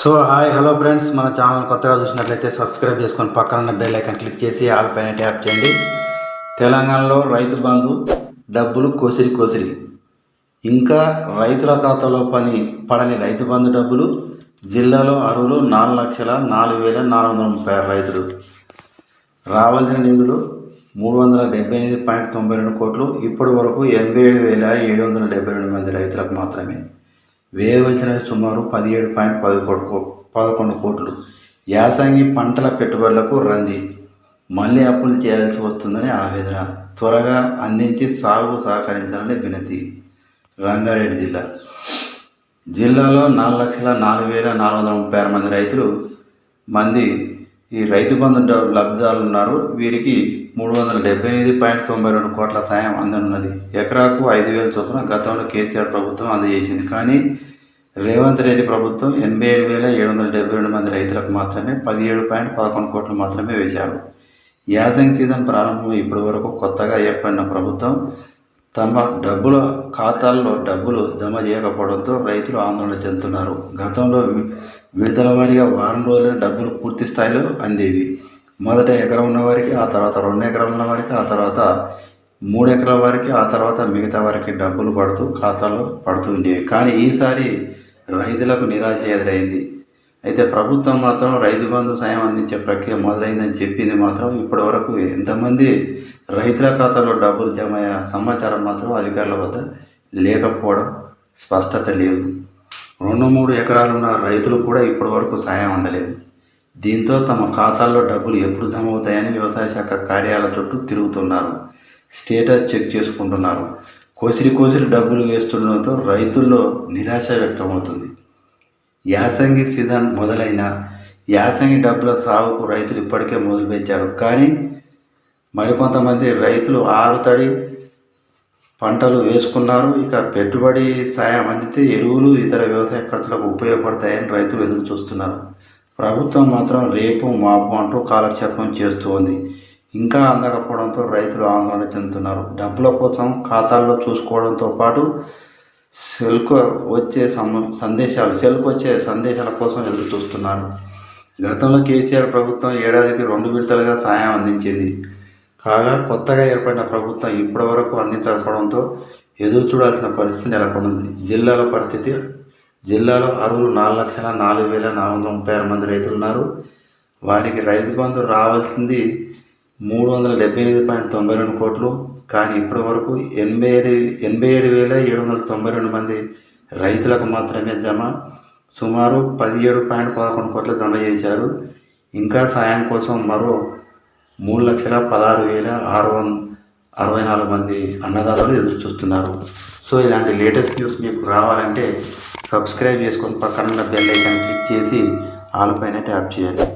So hi hello friends మన channel కొత్తగా చూసినట్లయితే సబ్స్క్రైబ్ చేసుకొని పక్కన ఉన్న బెల్ ఐకాన్ క్లిక్ చేసి ఆల్ పైన ట్యాప్ చేయండి. తెలంగాణలో రైతు బంధు డబ్బులు కోసిరి కోసిరి. ఇంకా రైతుల ఖాతాలో పని పడని రైతు బంధు డబ్బులు జిల్లాలో అరువులు నాలుగు లక్షల నాలుగు వేల నాలుగు వందల ముప్పై ఆరు రైతులు. రావాల్సిన నిధులు మూడు వందల డెబ్బై ఎనిమిది పాయింట్ తొంభై రెండు కోట్లు. ఇప్పటి వరకు ఎనభై ఏడు వేల ఏడు వందల డెబ్బై రెండు మంది రైతులకు మాత్రమే. వేయవలసిన సుమారు పదిహేడు పాయింట్ పదకొండు పదకొండు కోట్లు. యాసంగి పంటల పెట్టుబడులకు రంది. మళ్ళీ అప్పులు చేయాల్సి వస్తుందని ఆవేదన. త్వరగా అందించి సాగు సహకరించాలని వినతి. రంగారెడ్డి జిల్లా. జిల్లాలో నాలుగు లక్షల నాలుగు వేల నాలుగు వందల ముప్పై ఆరు మంది రైతులు మంది ఈ రైతు బంధు లబ్ధాలు ఉన్నారు. వీరికి మూడు వందల డెబ్బై ఎనిమిది పాయింట్ తొంభై రెండు కోట్ల సాయం అందనున్నది. ఎకరాకు ఐదు వేల చొప్పున గతంలో కేసీఆర్ ప్రభుత్వం అందజేసింది. కానీ రేవంత్ రెడ్డి ప్రభుత్వం ఎనభై ఏడు వేల ఏడు వందల డెబ్బై రెండు మంది రైతులకు మాత్రమే పదిహేడు పాయింట్ పదకొండు కోట్లు మాత్రమే వేశారు. యాసంగ్ సీజన్ ప్రారంభం ఇప్పటి వరకు కొత్తగా ఏర్పడిన ప్రభుత్వం తమ డబ్బుల ఖాతాల్లో డబ్బులు జమ చేయకపోవడంతో రైతులు ఆందోళన చెందుతున్నారు. గతంలో విడుదల వారిగా వారం రోజుల డబ్బులు పూర్తి స్థాయిలో అందేవి. మొదట ఎకరం ఉన్న వారికి ఆ తర్వాత రెండు ఎకరాలు ఉన్న వారికి ఆ తర్వాత మూడు ఎకరాల వారికి ఆ తర్వాత మిగతా వారికి డబ్బులు పడుతూ ఖాతాలో పడుతూ ఉండేవి. కానీ ఈసారి రైతులకు నిరాశ ఎదురైంది అయితే ప్రభుత్వం మాత్రం రైతు బంధు సాయం అందించే ప్రక్రియ మొదలైందని చెప్పింది మాత్రం ఇప్పటి వరకు ఎంతమంది రైతుల ఖాతాలో డబ్బులు జమ అయ్యే సమాచారం మాత్రం అధికారుల వద్ద లేకపోవడం స్పష్టత లేదు. రెండు మూడు ఎకరాలున్న రైతులు కూడా ఇప్పటి వరకు సాయం అందలేదు. దీంతో తమ ఖాతాల్లో డబ్బులు ఎప్పుడు జమ అవుతాయని వ్యవసాయ శాఖ కార్యాలయ చుట్టూ తిరుగుతున్నారు. స్టేటస్ చెక్ చేసుకుంటున్నారు. కోసిరి కోసిరి డబ్బులు వేస్తుండడంతో రైతుల్లో నిరాశ వ్యక్తమవుతుంది. యాసంగి సీజన్ మొదలైన యాసంగి డబ్బుల సాగుకు రైతులు ఇప్పటికే మొదలుపెట్టారు. కానీ మరికొంతమంది రైతులు ఆరుతడి పంటలు వేసుకున్నారు. ఇక పెట్టుబడి సాయం అందితే ఎరువులు ఇతర వ్యవసాయ ఖర్చులకు ఉపయోగపడతాయని రైతులు ఎదురు చూస్తున్నారు ప్రభుత్వం మాత్రం రేపు మాపు అంటూ కాలక్షేపం చేస్తూ ఉంది ఇంకా అందకపోవడంతో రైతులు ఆందోళన చెందుతున్నారు. డబ్బుల కోసం ఖాతాల్లో చూసుకోవడంతో పాటు సెల్కు వచ్చే సందేశాలు సెల్కు వచ్చే సందేశాల కోసం ఎదురు చూస్తున్నారు గతంలో కేసీఆర్ ప్రభుత్వం ఏడాదికి రెండు విడతలుగా సాయం అందించింది. కాగా కొత్తగా ఏర్పడిన ప్రభుత్వం ఇప్పటి వరకు అందించకపోవడంతో ఎదురు చూడాల్సిన పరిస్థితి నెలకొంది. జిల్లాల పరిస్థితి జిల్లాలో అరువులు నాలుగు లక్షల నాలుగు వేల నాలుగు వందల ముప్పై ఆరు మంది రైతులు ఉన్నారు వారికి రైతు బంధు రావాల్సింది మూడు వందల డెబ్బై ఎనిమిది పాయింట్ తొంభై రెండు కోట్లు కానీ ఇప్పటి వరకు ఎనభై ఏడు ఎనభై ఏడు వేల ఏడు వందల తొంభై రెండు మంది రైతులకు మాత్రమే జమ. సుమారు పదిహేడు పాయింట్ పదకొండు కోట్లు జమ చేశారు. ఇంకా సాయం కోసం మరో మూడు లక్షల పదహారు వేల ఆరు వంద అరవై నాలుగు మంది అన్నదాతలు ఎదురు చూస్తున్నారు సో ఇలాంటి లేటెస్ట్ న్యూస్ మీకు రావాలంటే సబ్స్క్రైబ్ చేసుకొని పక్కన ఉన్న బెల్ ఐకాన్ క్లిక్ చేసి ఆల్ పైన ట్యాప్ చేయండి.